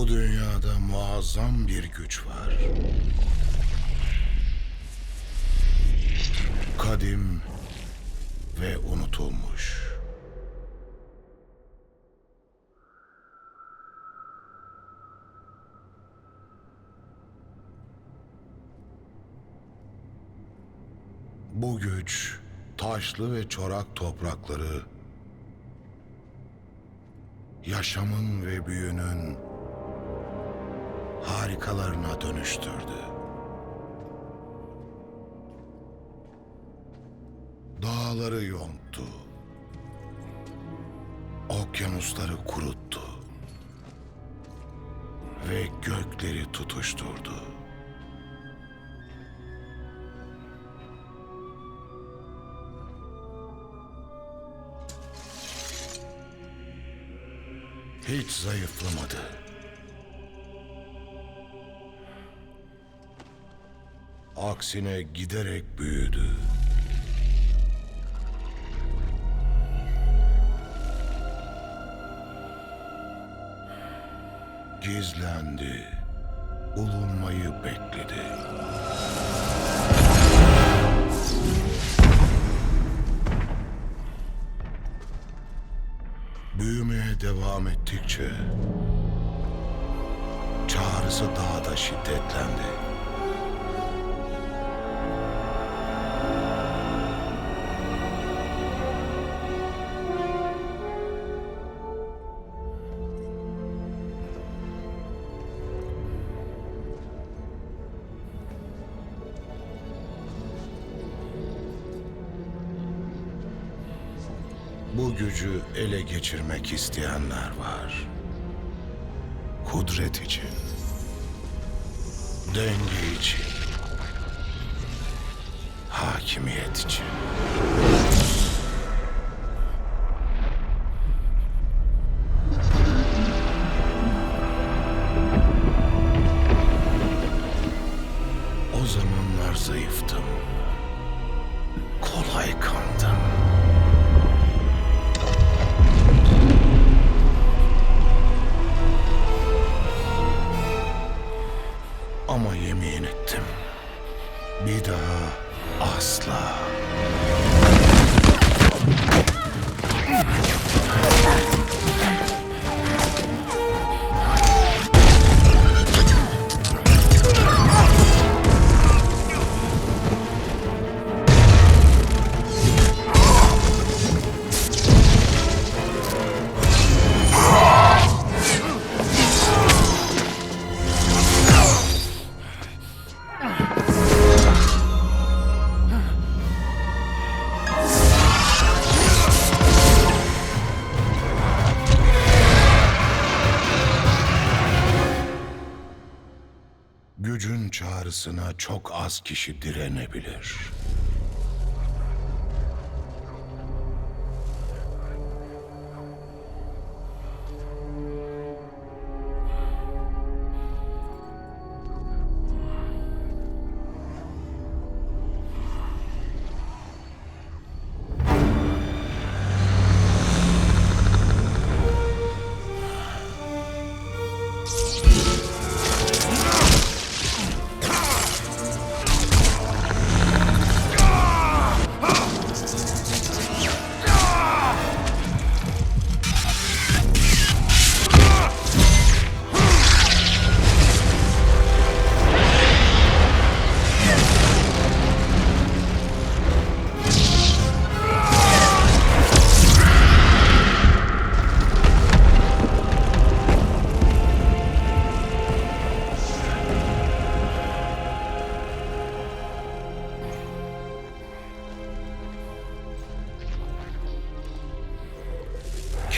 Bu dünyada muazzam bir güç var. Kadim ve unutulmuş. Bu güç taşlı ve çorak toprakları yaşamın ve büyünün harikalarına dönüştürdü. Dağları yonttu. Okyanusları kuruttu. Ve gökleri tutuşturdu. Hiç zayıflamadı. Aksine giderek büyüdü. Gizlendi. Bulunmayı bekledi. Büyümeye devam ettikçe çağrısı daha da şiddetlendi. Bu gücü ele geçirmek isteyenler var. Kudret için. Denge için. Hakimiyet için. O zamanlar zayıftım. Kolay kandım. Ama yemin ettim. Bir daha asla. Gücün çağrısına çok az kişi direnebilir.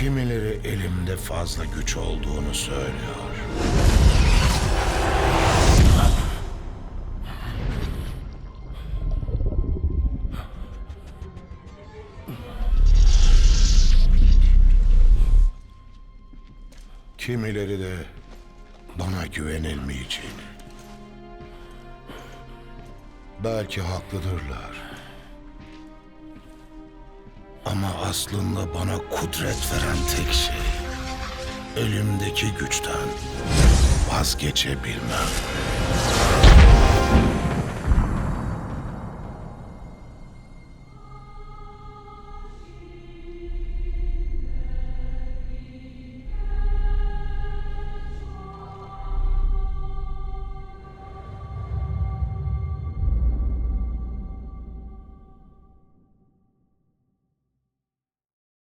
Kimileri elimde fazla güç olduğunu söylüyor. Kimileri de bana güvenilmeyeceğini. Belki haklıdırlar. Ama aslında bana kudret veren tek şey elimdeki güçten vazgeçebilmem.